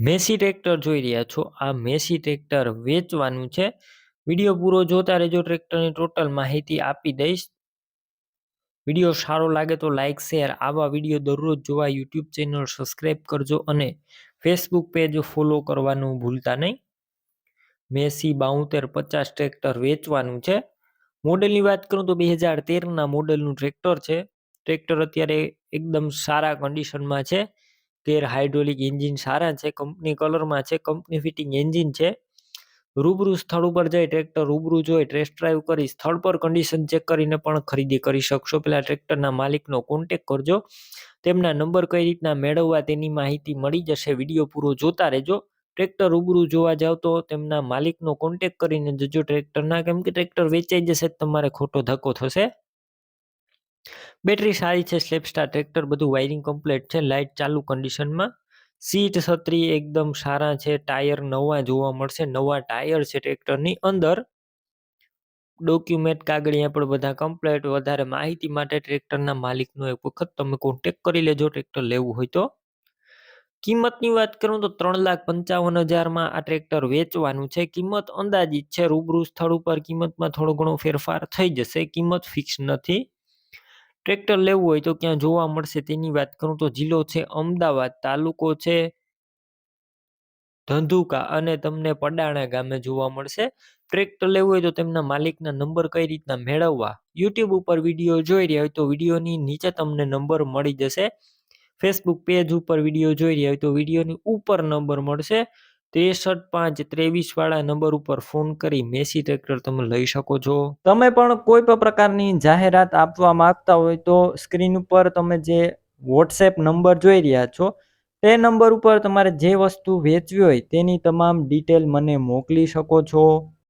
Massey tractor જોઈ રહ્યા છો. આ મેસી ટ્રેક્ટર વેચવાનું છે. વીડિયો પૂરો જોતા રહેજો. ટ્રેક્ટરની ટોટલ માહિતી આપી દઈશ. વીડિયો સારો લાગે તો લાઇક શેર, આવા વીડિયો દરરોજ જોવા યુટ્યુબ ચેનલ સબસ્ક્રાઈબ કરજો અને ફેસબુક પેજ ફોલો કરવાનું ભૂલતા નહીં. મેસી બાઉતેર પચાસ ટ્રેક્ટર વેચવાનું છે. મોડેલની વાત કરું તો બે હજાર તેરના મોડેલનું ટ્રેક્ટર છે. ટ્રેક્ટર અત્યારે એકદમ સારા કન્ડિશનમાં છે. તેર હાઇડ્રોલિક એન્જિન સારા છે, કંપની કલરમાં છે, કંપની ફિટિંગ એન્જિન છે. રૂબરૂ સ્થળ ઉપર જઈ ટ્રેક્ટર રૂબરૂ જોઈ ટેસ્ટ ડ્રાઈવ કરી સ્થળ પર કન્ડિશન ચેક કરીને પણ ખરીદી કરી શકશો. પહેલાં ટ્રેક્ટરના માલિકનો કોન્ટેક કરજો. તેમના નંબર કઈ રીતના મેળવવા તેની માહિતી મળી જશે. વીડિયો પૂરો જોતા રહેજો. ટ્રેક્ટર રૂબરૂ જોવા જાવ તો તેમના માલિકનો કોન્ટેક કરીને જજો ટ્રેક્ટરના. કેમ કે ટ્રેક્ટર વેચાઈ જશે તમારે ખોટો ધક્કો થશે. બેટરી સારી છે સ્લેપસ્ટાર ટ્રેક્ટર, બધું વાયરિંગ કમ્પ્લીટ છે લાઇટ ચાલુ કન્ડિશનમાં સીટ છત્રી એકદમ સારા છે, ટાયર નવા જોવા મળશે, નવા ટાયર છે ટ્રેક્ટરની અંદર. ડોક્યુમેન્ટ કાગળિયા પણ બધા કમ્પ્લીટ વધારે માહિતી માટે ટ્રેક્ટરના માલિકનો એક વખત તમે કોન્ટેક કરી લેજો, ટ્રેક્ટર લેવું હોય તો. કિંમતની વાત કરું તો ત્રણ લાખ પંચાવન હજારમાં આ ટ્રેક્ટર વેચવાનું છે, કિંમત અંદાજિત છે, રૂબરૂ સ્થળ ઉપર કિંમતમાં થોડો ઘણો ફેરફાર થઈ જશે, કિંમત ફિક્સ નથી. ટ્રેક્ટર લેવું હોય તો ક્યાં જોવા મળશે તેની વાત કરું તો જિલ્લો છે અમદાવાદ, તાલુકો છે ધંધુકા અને તમને પડાણા ગામે જોવા મળશે. ટ્રેક્ટર લેવું હોય તો તેમના માલિકના નંબર કઈ રીતના મેળવવા? યુટ્યુબ ઉપર વીડિયો જોઈ રહ્યા હોય તો વિડીયોની નીચે તમને નંબર મળી જશે. ફેસબુક પેજ ઉપર વીડિયો જોઈ રહ્યા હોય તો વિડીયોની ઉપર નંબર મળશે. ત્રેસઠ પાંચ ત્રેવીસ વાળા નંબર ઉપર ફોન કરી મેસી ટ્રેક્ટર તમે લઈ શકો છો. તમે પણ કોઈ પણ પ્રકારની જાહેરાત આપવા માંગતા હોય તો સ્ક્રીન ઉપર તમે જે વોટ્સએપ નંબર જોઈ રહ્યા છો, તે નંબર ઉપર તમારે જે વસ્તુ વેચવી હોય તેની તમામ ડિટેલ મને મોકલી શકો છો.